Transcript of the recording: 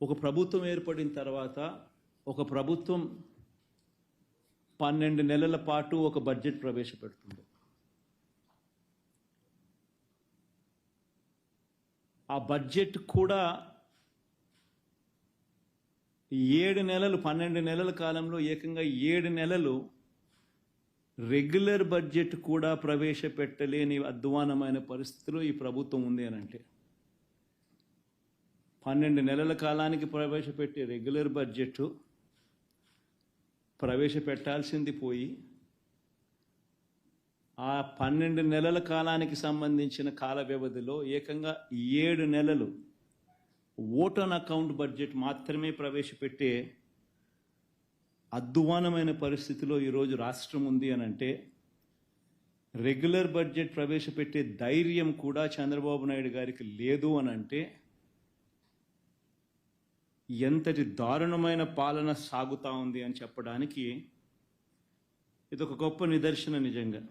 ఒక ప్రభుత్వం ఏర్పడిన తర్వాత ఒక ప్రభుత్వం పన్నెండు నెలల పాటు ఒక బడ్జెట్ ప్రవేశపెడుతుంది. ఆ బడ్జెట్ కూడా ఏడు నెలలు పన్నెండు నెలల కాలంలో ఏకంగా ఏడు నెలలు రెగ్యులర్ బడ్జెట్ కూడా ప్రవేశపెట్టలేని అధ్వానమైన పరిస్థితిలో ఈ ప్రభుత్వం ఉంది అని అంటే పన్నెండు నెలల కాలానికి ప్రవేశపెట్టే రెగ్యులర్ బడ్జెట్ ప్రవేశపెట్టాల్సింది పోయి ఆ పన్నెండు నెలల కాలానికి సంబంధించిన కాల వ్యవధిలో ఏకంగా ఏడు నెలలు ఓటన్ అకౌంట్ బడ్జెట్ మాత్రమే ప్రవేశపెట్టే అద్వానమైన పరిస్థితిలో ఈరోజు రాష్ట్రం ఉంది అని అంటే రెగ్యులర్ బడ్జెట్ ప్రవేశపెట్టే ధైర్యం కూడా చంద్రబాబు నాయుడు గారికి లేదు అని అంటే ఎంతటి దారుణమైన పాలన సాగుతా ఉంది అని చెప్పడానికి ఇదొక గొప్ప నిదర్శన నిజంగా.